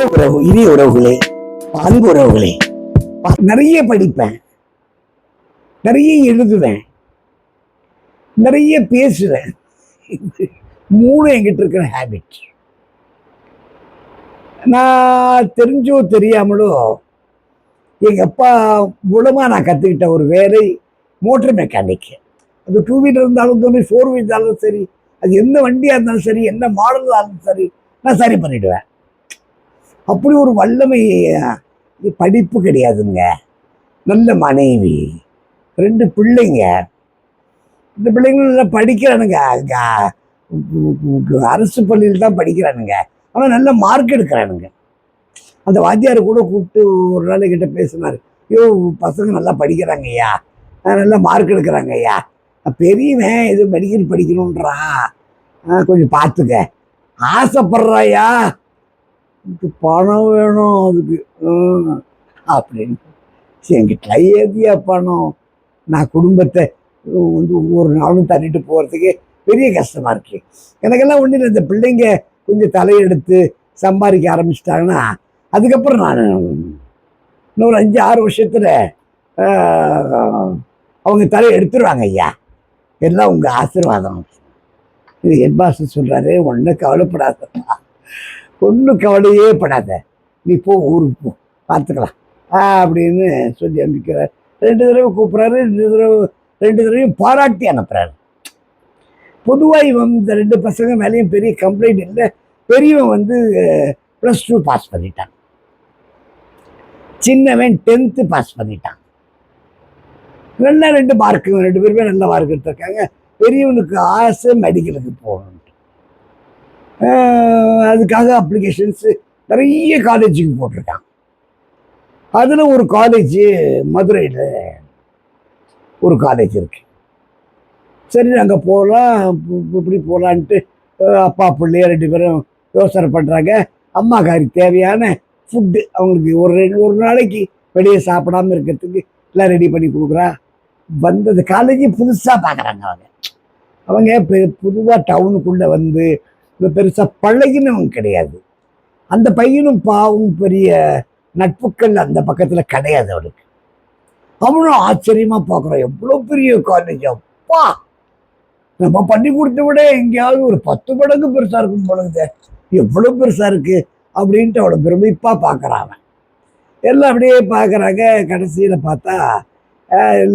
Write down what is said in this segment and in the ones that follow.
நல்ல உறவு இனிய உறவுகளே அன்பு உறவுகளே நிறைய படிப்பேன். நிறைய எழுதுவேன். நிறைய பேசுவேன். மூணு என்கிட்ட இருக்கிற ஹேபிட் நான் தெரிஞ்சோ தெரியாமலோ எங்கள் அப்பா மூலமாக நான் கற்றுக்கிட்ட ஒரு வேலை மோட்டர் மெக்கானிக் அது டூ வீலர் இருந்தாலும் சரி ஃபோர் வீலர் இருந்தாலும் சரி அது எந்த வண்டியாக இருந்தாலும் சரி என்ன மாடலாக இருந்தாலும் சரி நான் சரி பண்ணிடுவேன். அப்படி ஒரு வல்லமை படிப்பு கிடையாதுங்க. நல்ல மனைவி ரெண்டு பிள்ளைங்க. இந்த பிள்ளைங்களும் நல்லா படிக்கிறானுங்க. அரசு பள்ளியில் தான் படிக்கிறானுங்க. ஆனால் நல்ல மார்க் எடுக்கிறானுங்க. அந்த வாத்தியார் கூட கூப்பிட்டு ஒரு நாள் கிட்ட பேசினார். ஐயோ பசங்க நல்லா படிக்கிறாங்க ஐயா. நல்லா மார்க் எடுக்கிறாங்க ஐயா. பெரியவன் இது மெடிக்கல் படிக்கணுன்றான் கொஞ்சம் பார்த்துக்க. ஆசைப்படுறாயா பணம் வேணும் அதுக்கு. அப்படின்னு. சரி என்கிட்ட ஏதியா பணம்? நான் குடும்பத்தை வந்து ஒவ்வொரு நாளும் தள்ளிட்டு போகிறதுக்கு பெரிய கஷ்டமாக இருக்கு. எனக்கெல்லாம் ஒன்றும் இல்லை இந்த பிள்ளைங்க கொஞ்சம் தலையெடுத்து சம்பாதிக்க ஆரம்பிச்சிட்டாங்கன்னா அதுக்கப்புறம் நான் இன்னொரு அஞ்சு ஆறு வருஷத்தில் அவங்க தலையை எடுத்துருவாங்க ஐயா. எல்லாம் உங்கள் ஆசீர்வாதம். இது என் பாஸ் சொல்கிறாரு ஒன்றும் கவலைப்படாதப்பா ஒன்றும் கவலையே படாத. நீ போ ஊருக்கு போ. பார்த்துக்கலாம். அப்படின்னு சொல்லி அனுப்பிக்கிறார். ரெண்டு தடவை கூப்பிட்றாரு. ரெண்டு தடவை ரெண்டு தடவையும் பாராட்டி அனுப்புகிறாரு பொதுவாக இவன் இந்த ரெண்டு பசங்க மேலேயும் பெரிய கம்ப்ளைண்ட் இல்லை. பெரியவன் வந்து ப்ளஸ் டூ பாஸ் பண்ணிட்டான். சின்னவன் டென்த்து பாஸ் பண்ணிட்டான். நல்லா ரெண்டு மார்க்கு ரெண்டு பேருமே நல்ல மார்க் எடுத்திருக்காங்க. பெரியவனுக்கு ஆசை மெடிக்கலுக்கு போகணும். அதுக்காக அப்ளிகேஷன்ஸு நிறைய காலேஜுக்கு போட்டிருக்கான் அதில் ஒரு காலேஜ் மதுரையில் ஒரு காலேஜ் இருக்கு. சரி அங்கே போகலாம் இப்படி போகலான்ட்டு அப்பா பிள்ளைய ரெண்டு பேரும் யோசனை பண்ணுறாங்க அம்மாக்காருக்கு தேவையான ஃபுட்டு அவங்களுக்கு ஒரு ரெண்டு ஒரு நாளைக்கு வெளியே சாப்பிடாம இருக்கிறதுக்கு எல்லாம் ரெடி பண்ணி கொடுக்குறா. வந்தது காலேஜ் புதுசாக பார்க்குறாங்க அவங்க. அவங்க பெ புதுவாக டவுனுக்குள்ளே வந்து பெருசாக பழகினவங்க கிடையாது. அந்த பையனும் பாவும் பெரிய நட்புக்கள் அந்த பக்கத்தில் கிடையாது அவனுக்கு. அவனும் ஆச்சரியமாக பார்க்குறான் எவ்வளோ பெரிய காலேஜ் அப்பா. நம்ம பண்ணி கொடுத்த விட எங்கேயாவது ஒரு பத்து மடங்கு பெருசாக இருக்கும் பொழுது எவ்வளோ பெருசாக இருக்குது அப்படின்ட்டு அவனை பிரமிப்பாக பார்க்குறான் அவன். எல்லாம் அப்படியே பார்க்குறாங்க கடைசியில் பார்த்தா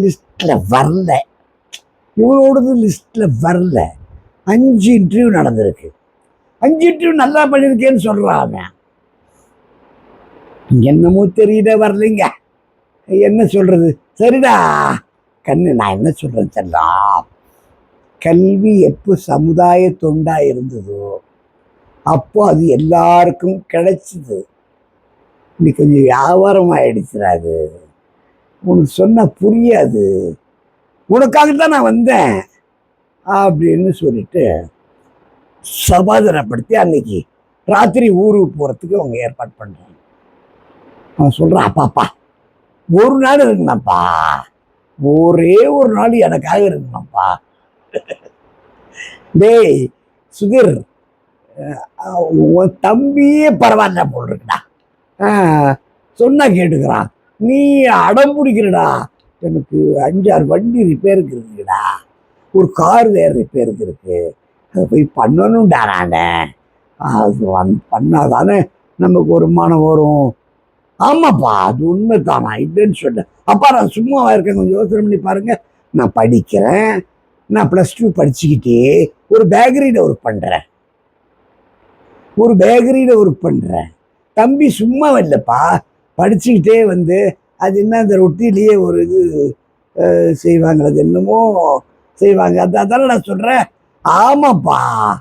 லிஸ்ட்டில் வரல. இவனோடது லிஸ்ட்டில் வரல. அஞ்சு இன்டர்வியூ நடந்திருக்கு. அஞ்சு இன்டர்வியூ நல்லா பண்ணியிருக்கேன்னு சொல்கிறான் அவன். என்னமோ தெரியல வரலைங்க. என்ன சொல்கிறது சரிடா. கண்ணு நான் என்ன சொல்கிறேன் செல்லாம் கல்வி எப்போ சமுதாய தொண்டாக இருந்ததோ அப்போ அது எல்லாருக்கும் கிடைச்சிது. இன்னைக்கு கொஞ்சம் வியாபாரம் ஆயிடுச்சுடா அது உனக்கு சொன்னால் புரியாது. உனக்காக தான் நான் வந்தேன். அப்படின்னு சொல்லிட்டு சமாதானப்படுத்தி அன்னைக்கு ராத்திரி ஊருக்கு போகிறதுக்கு அவங்க ஏற்பாடு பண்ணுறாங்க அவன் சொல்கிறான் அப்பாப்பா ஒரு நாள் இருக்கணும்ப்பா ஒரே ஒரு நாள் எனக்காக இருக்கணும்ப்பா டேய் சுதிர் உன் தம்பியே பரவாயில்ல போல் இருக்குடா. சொன்னா கேட்டுக்கிறான். நீ அடம் பிடிக்கிறடா. எனக்கு அஞ்சாறு வண்டி ரிப்பேருக்கு இருக்குடா ஒரு கார் வேறு ரிப்பேருக்கு இருக்குது போய் பண்ணணும்டா நான் அது வந் பண்ணாதானே நமக்கு வருமானம் வரும். ஆமாப்பா அது உண்மை தான் நான் இல்லைன்னு சொன்னேன் அப்பா நான் சும்மாவா இருக்கேன். கொஞ்சம் யோசனை பண்ணி பாருங்கள் நான் படிக்கிறேன். நான் ப்ளஸ் டூ படிச்சுக்கிட்டே ஒரு பேக்கரியில் ஒர்க் பண்ணுறேன் ஒரு பேக்கரியில் ஒர்க் பண்ணுறேன் தம்பி சும்மா இல்லைப்பா. படிச்சுக்கிட்டே வந்து அது என்ன அந்த ரொட்டிலேயே ஒரு இது செய்வாங்க. அது என்னமோ செய்வாங்க. அது நான் சொல்கிறேன் ஆமாப்பா.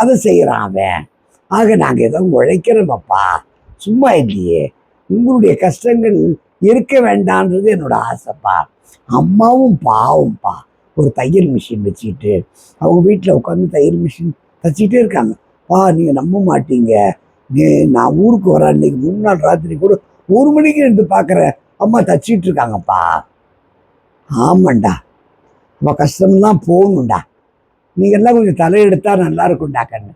அதை செய்கிறான் அவன். ஆக நாங்கள் ஏதோ உழைக்கிறோமப்பா. சும்மா இல்லையே. உங்களுடைய கஷ்டங்கள் இருக்க வேண்டான்றது என்னோட ஆசைப்பா. அம்மாவும் பாவம்ப்பா. ஒரு தையல் மிஷின் வச்சுக்கிட்டு அவங்க வீட்டில் உட்காந்து தையல் மிஷின் தச்சிக்கிட்டே இருக்காங்க. பா நீங்கள் நம்ப மாட்டீங்க. நீ- நான் ஊருக்கு வரேன். இன்னைக்கு மூணு நாள் ராத்திரி கூட ஒரு மணிக்கு இருந்து பார்க்குறேன் அம்மா தச்சிட்டு இருக்காங்கப்பா. ஆமாண்டா. நம்ம கஷ்டம்லாம் போகணும்டா. நீங்க எல்லாம் கொஞ்சம் தலையெடுத்தா நல்லா இருக்கும்டா கண்ணு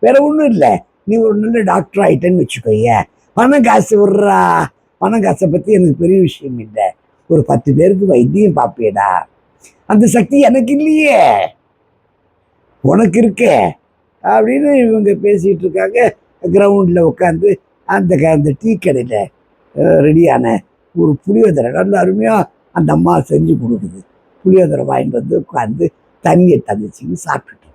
வேற ஒன்றும் இல்லை. நீ ஒரு நல்ல டாக்டர் ஆயிட்டேன்னு வச்சுக்கோய. பணம் காசு விட்றா. பணம் காசை பற்றி எனக்கு பெரிய விஷயம் இல்லை. ஒரு பத்து பேருக்கு வைத்தியம் பார்ப்பேடா. அந்த சக்தி எனக்கு இல்லையே. உனக்கு இருக்கே. அப்படின்னு இவங்க பேசிகிட்டு இருக்காங்க. கிரவுண்டில் உட்காந்து அந்த க- அந்த டீ கடையில் ரெடியான ஒரு புளியோதரை. நல்ல அருமையாக அந்த அம்மா செஞ்சு கொடுக்குது. புளியோதரை வாங்கிட்டு வந்து உட்காந்து தண்ணியை தந்துச்சின்னு சாப்பிட்டுட்டு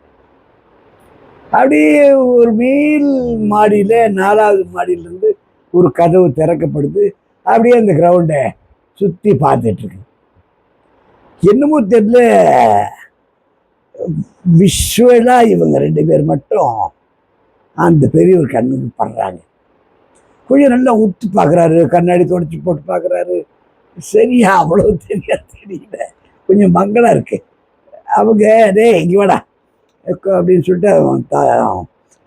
அப்படியே ஒரு மேல் மாடியில் நாலாவது மாடியிலேருந்து ஒரு கதவு திறக்கப்படுது. அப்படியே அந்த கிரவுண்டை சுற்றி பார்த்துட்ருக்கு என்னமோ தெரியல விஷுவலாக இவங்க ரெண்டு பேர் மட்டும் அந்த பெரியவர் கண்ணுக்கு படுறாங்க. கொஞ்சம் நல்லா உத்து பார்க்குறாரு கண்ணாடி தொடச்சி போட்டு பார்க்குறாரு. சரியா அவ்வளோ தெரியா தெரியல. கொஞ்சம் மங்களாக இருக்கு. அவங்க டேய் இங்கே வாடா. அப்படின்னு சொல்லிட்டு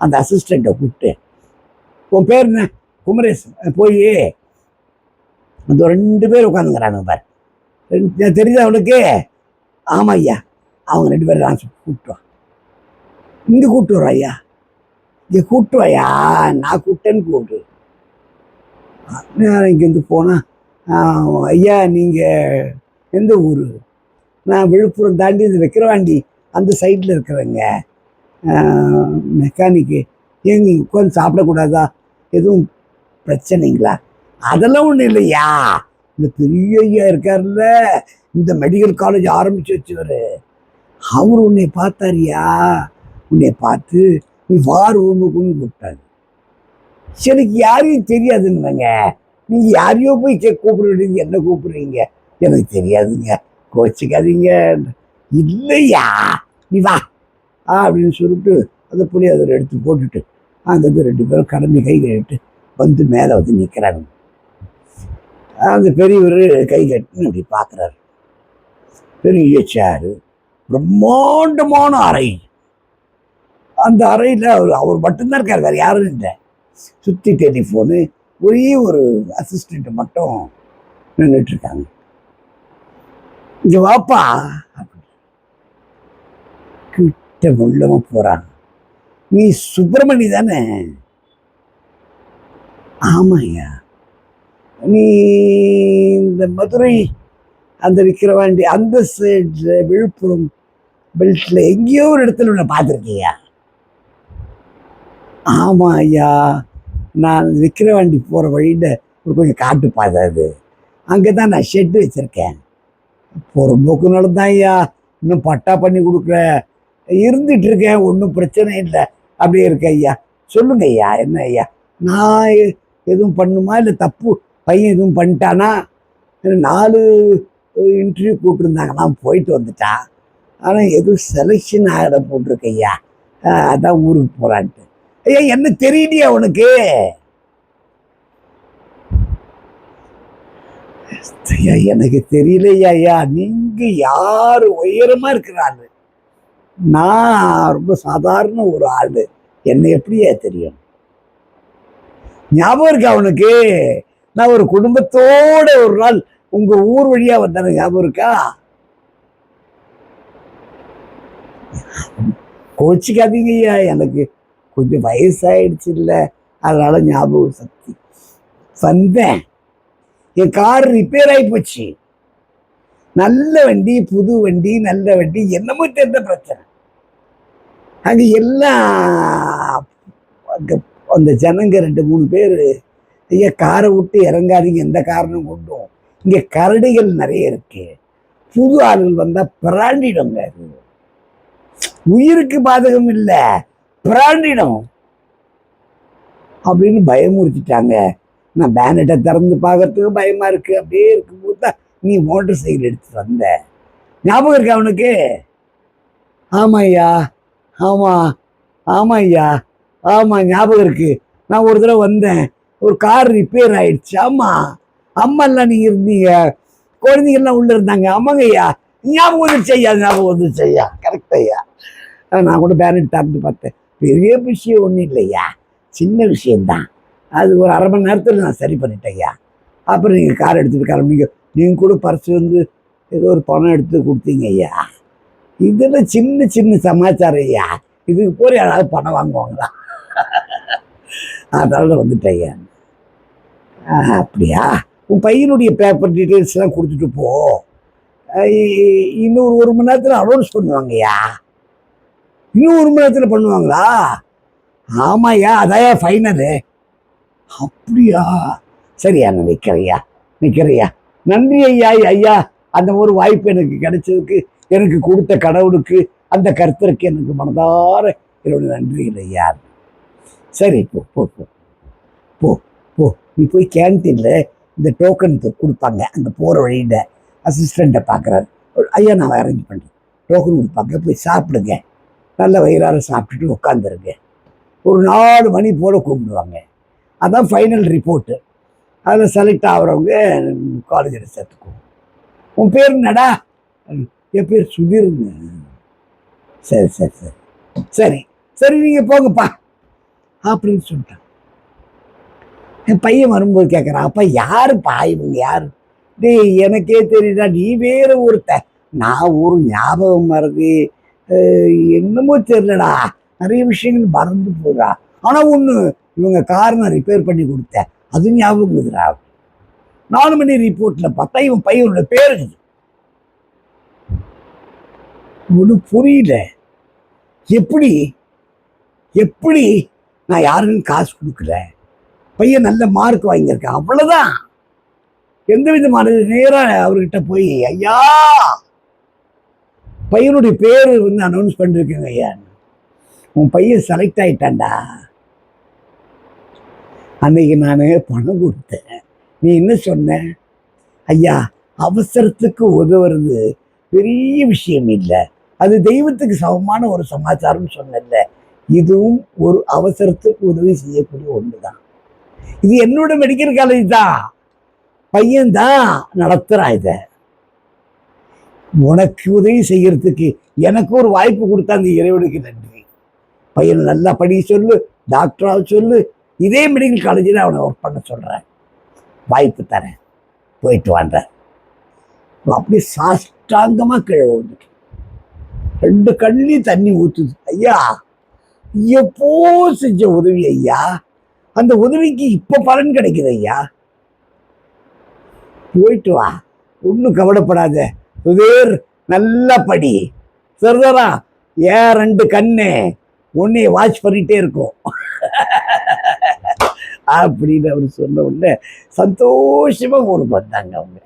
அந்த அசிஸ்டண்ட்டை கூப்பிட்டு உன் பேர் என்ன? குமரேஷ் போய் அந்த ரெண்டு பேர் உட்காந்துங்கிறானுங்க பாரு. ரெண்டு- தெரியுது அவனுக்கு ஆமாம் ஐயா அவங்க ரெண்டு பேரும் நான் கூப்பிட்டுவான் இங்கே கூப்பிட்டு வரோம் ஐயா. இங்கே கூப்பிட்டு ஐயா நான் கூப்பிட்டேன்னு கூப்பிட்டு இங்கே இங்கேருந்து போனால் ஐயா நீங்கள் எந்த ஊர்? நான் விழுப்புரம் தாண்டி இந்த விக்கிரவாண்டி அந்த சைடில் இருக்கிறேங்க. மெக்கானிக்கு ஏங்க உட்காந்து சாப்பிடக்கூடாதா? எதுவும் பிரச்சனைங்களா? அதெல்லாம் ஒன்றும் இல்லையா? இந்த பெரிய ஐயா இருக்கார்ல இந்த மெடிக்கல் காலேஜ் ஆரம்பிச்சு வச்சவர். அவர் உன்னை பார்த்தாரியா? உன்னை பார்த்து நீ வார் ரூமுக்குன்னு கூப்பிட்டாரு. எனக்கு யாரையும் தெரியாதுன்னுங்க நீங்கள் யாரையோ போய் கூப்பிட வேண்டியது என்ன கூப்பிடுறீங்க? எனக்கு தெரியாதுங்க. கோச்சிக்காதீங்க. இல்லையா? நீ வா. அப்படின்னு சொல்லிட்டு அந்த புளி அதில் எடுத்து போட்டுட்டு அங்கேருந்து ரெண்டு பேரும் கடந்து கை கழிட்டு வந்து மேலே வந்து நிற்கிறாங்க அந்த பெரியவர் கை கட்டுன்னு அப்படி பார்க்குறாரு. பெரிய சேரு பிரம்மாண்டமான அறை. அந்த அறையில் அவர் அவர் மட்டும்தான் இருக்கார் வேறு யாரும் இல்லை. சுற்றி டெலிஃபோனு ஒரே ஒரு அசிஸ்டண்ட்டு மட்டும் நின்றுட்டு இருக்காங்க. இங்க வாப்பா. கிட்ட உள்ளவ போறான். நீ சுப்பிரமணி தானே? ஆமாய்யா. நீ இந்த மதுரை அந்த விக்கிரவாண்டி அந்த சைடு விழுப்புரம் பெல்ட்ல எங்கேயோ ஒரு இடத்துல உன்னை பார்த்துருக்கியா? ஆமா ஐயா நான் விக்கிரவாண்டி போகிற வழியில் ஒரு கொஞ்சம் காட்டு பாதை அது. அங்கே தான் நான் ஷெட்டு வச்சுருக்கேன். போகிற போக்கு நடந்தான் ஐயா. இன்னும் பட்டா பண்ணி கொடுக்குற இருந்துட்டு இருக்கேன் ஒன்றும் பிரச்சனை இல்லை. அப்படியே இருக்கேன் ஐயா. சொல்லுங்க ஐயா என்ன ஐயா? நான் எதுவும் பண்ணுமா? இல்லை தப்பு? பையன் எதுவும் பண்ணிட்டானா? நாலு இன்டர்வியூ கூப்பிட்டுருந்தாங்க நான் போயிட்டு வந்துட்டான் ஆனால் எதுவும் செலெக்ஷன் ஆகிட போட்டிருக்கையா அதான் ஊருக்கு போகிறான்ட்டு ஐயா என்ன தெரியலையா உனக்கு? எனக்கு தெரியலையா ஐயா. நீங்க யாரு? உயரமா இருக்கிறாரு நான் ரொம்ப சாதாரண ஒரு ஆளு. என்னை எப்படியா தெரியும்? ஞாபகம் இருக்கா அவனுக்கு நான் ஒரு குடும்பத்தோட ஒரு நாள் உங்க ஊர் வழியா வந்தேன் ஞாபகம் இருக்கா? கோச்சிக்காதீங்க ஐயா. எனக்கு கொஞ்சம் வயசாயிடுச்சு இல்லை. அதனால ஞாபகம் சக்தி. வந்தேன். என் கார் ரிப்பேர் ஆகி போச்சு. நல்ல வண்டி புது வண்டி நல்ல வண்டி என்னமோ தெரிந்த பிரச்சனை. அங்கே எல்லாம் அங்க அந்த ஜனங்க ரெண்டு மூணு பேர் ஐயா காரை விட்டு இறங்காதீங்க எந்த காரணம் கொண்டும். இங்கே கரடிகள் நிறைய இருக்கு. புது ஆளுகள் வந்தால் பிராண்டிடுங்க. அது உயிருக்கு பாதகம் இல்லை பிராண்டிடம். அப்படின்னு பயமுறுத்திட்டாங்க. நான் பேனட்டை திறந்து பார்க்கறதுக்கு பயமா இருக்கு. அப்படியே இருக்கும்போது தான் நீ மோட்டர் சைக்கிள் எடுத்துட்டு வந்த. ஞாபகம் இருக்கு அவனுக்கு ஆமா ஐயா ஆமா ஆமா ஐயா ஆமா ஞாபகம் இருக்கு. நான் ஒரு தடவை வந்தேன். ஒரு கார் ரிப்பேர் ஆயிடுச்சு. ஆமா அம்மாலாம் நீங்க இருந்தீங்க. குழந்தைங்கள்லாம் உள்ள இருந்தாங்க. ஆமாங்க ஐயா ஞாபகம் வந்துருச்சு ஐயா ஞாபகம் வந்துருச்சு ஐயா. கரெக்ட் ஐயா. நான் கூட பேனட் திறந்து பார்த்தேன். பெரிய விஷயம் ஒன்றும் இல்லையா சின்ன விஷயம்தான். அது ஒரு அரை மணி நேரத்தில் நான் சரி பண்ணிட்டேன் ஐயா. அப்புறம் நீங்கள் கார் எடுத்துகிட்டு கிளம்பிங்க நீங்கள் கூட பர்ஸ் வந்து ஏதோ ஒரு பணம் எடுத்து கொடுத்தீங்க ஐயா. இதெல்லாம் சின்ன சின்ன சமாச்சாரம் ஐயா. இதுக்கு போய் யாராவது பணம் வாங்குவாங்களா? அதனால வந்துட்டேன் ஐயா. அப்படியா? உன் பையனுடைய பேப்பர் டீட்டெயில்ஸ்லாம் கொடுத்துட்டு போ. இன்னும் இன்னொரு ஒரு மணி நேரத்தில் அனௌன்ஸ் பண்ணுவாங்கய்யா இன்னும் ஒரு மணி நேரத்தில் பண்ணுவாங்களா? ஆமாய்யா அதாயா ஃபைனலு அப்படியா? சரியா நான் நிற்கிறையா நிற்கிறையா நன்றி ஐயா ஐயா அந்த ஒரு வாய்ப்பு எனக்கு கிடைச்சதுக்கு எனக்கு கொடுத்த கடவுளுக்கு அந்த கருத்தருக்கு எனக்கு மனதார என்னோட நன்றிகள் ஐயா. சரி போ போ போ. போ போ. நீ போய் கேன்டீனில் இந்த டோக்கன் கொடுப்பாங்க. அங்கே போகிற வழியில் அசிஸ்டண்ட்டை பார்க்குறாரு ஐயா நான் அரேஞ்ச் பண்ணுறேன் டோக்கன் கொடுப்பாங்க. போய் சாப்பிடுங்க. நல்ல வயிறார சாப்பிட்டுட்டு உட்காந்துருங்க ஒரு நாலு மணி போல் கூப்பிடுவாங்க அதான் ஃபைனல் ரிப்போர்ட்டு அதில் செலக்ட் ஆகிறவங்க காலேஜில் சேர்த்துக்குவோம் உன் பேர் என்னடா? என் பேர் சுதீர்ங்க சரி சரி சரி. சரி சரி நீங்கள் போங்கப்பா. அப்படின்னு சொல்லிட்டான். என் பையன் வரும்போது கேட்குறான் அப்பா யாருப்பா இவங்க? யார்? டேய் எனக்கே தெரியுதா நீ வேறு ஒருத்த. நான் ஒரு ஞாபகம் மறதி என்னமோ தெரியலடா. நிறைய விஷயங்கள் மறந்து போகுதா ஆனால் ஒன்று இவங்க கார் நான் ரிப்பேர் பண்ணி கொடுத்தேன் அது ஞாபகம் நாலு மணி ரிப்போர்ட்டில் பார்த்தா இவன் பையனோட பேர் ஒன்றும் புரியல. எப்படி எப்படி நான் யாருக்கும் காசு கொடுக்கல? பையன் நல்ல மார்க் வாங்கியிருக்கான் அவ்வளோதான் எந்த விதமான நேராக அவர்கிட்ட போய் ஐயா பையனுடைய பேர் வந்து அனௌன்ஸ் பண்ணிருக்கேங்க ஐயா. உன் பையன் செலக்ட் ஆயிட்டான்டா. அன்னைக்கு நான் பணம் கொடுத்தேன். நீ என்ன சொன்ன? ஐயா அவசரத்துக்கு உதவுறது பெரிய விஷயம் இல்லை. அது தெய்வத்துக்கு சமமான ஒரு சமாச்சாரம் சொன்னல இதுவும் ஒரு அவசரத்துக்கு உதவி செய்யக்கூடிய ஒன்று தான் இது என்னோட மெடிக்கல் காலேஜ் தான். பையன் தான் நடத்துகிறான் இதை. உனக்கு உதவி செய்யறதுக்கு எனக்கு ஒரு வாய்ப்பு கொடுத்தா அந்த இறைவனுக்கு நன்றி. பையன் நல்லா படி சொல்லு டாக்டராக சொல்லு இதே மெடிக்கல் காலேஜில் அவனை ஒர்க் பண்ண சொல்கிறேன் வாய்ப்பு தரேன். போயிட்டு வான்ற அப்படி சாஷ்டாங்கமாக கீழே விழுந்துட்டு ரெண்டு கண்ணிலையும் தண்ணி ஊற்றுது ஐயா எப்போ செஞ்ச உதவி ஐயா. அந்த உதவிக்கு இப்போ பலன் கிடைக்குது ஐயா. போயிட்டு வா. ஒன்றும் கவலைப்படாத. சுதீர் நல்லா படி. சரிதானா ஏன் ரெண்டு கண்ணு? உன்னைய வாட்ச் பண்ணிட்டே இருக்கும். அப்படின்னு அவர் சொன்ன உடனே சந்தோஷமாக ஊருக்கு வந்தாங்க அவங்க.